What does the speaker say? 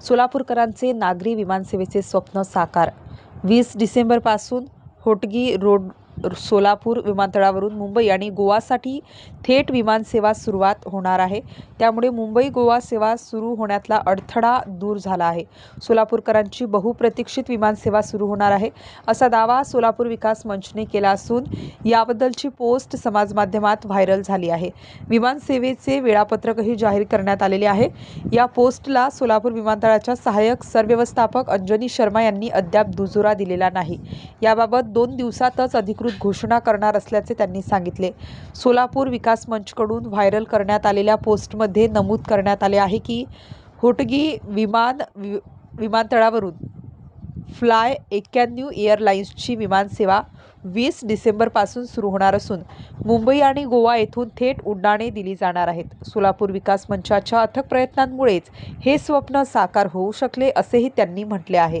सोलापूरकरांचे नागरी विमानसेवेचे स्वप्न साकार. वीस डिसेंबरपासून होटगी रोड सोलापूर विमानतळावरून मुंबई आणि गोवासाठी थेट विमानसेवा सुरुवात होणार आहे. त्यामुळे मुंबई गोवा सेवा सुरू होण्यातला अडथळा दूर झाला आहे. सोलापूरकरांची बहुप्रतीक्षित विमानसेवा सुरू होणार आहे असा दावा सोलापूर विकास मंचने केला असून याबद्दलची पोस्ट समाजमाध्यमात व्हायरल झाली आहे. विमानसेवेचे वेळापत्रकही जाहीर करण्यात आलेले आहे. या पोस्टला सोलापूर विमानतळाच्या सहाय्यक सरव्यवस्थापक अंजनी शर्मा यांनी अद्याप दुजोरा दिलेला नाही. याबाबत दोन दिवसातच अधिकृत घोषणा करणार असल्याचे त्यांनी सांगितले. सोलापूर विकास मंचकडून व्हायरल करण्यात आलेल्या पोस्टमध्ये नमूद करण्यात आले आहे की होटगी विमान वि विमानतळावरून फ्लाय एक्क्याण्णव एअरलाइन्सची विमानसेवा वीस डिसेंबरपासून सुरू होणार असून मुंबई आणि गोवा येथून थेट उड्डाणे दिली जाणार आहेत. सोलापूर विकास मंचाच्या अथक प्रयत्नांमुळेच हे स्वप्न साकार होऊ शकले असेही त्यांनी म्हटले आहे.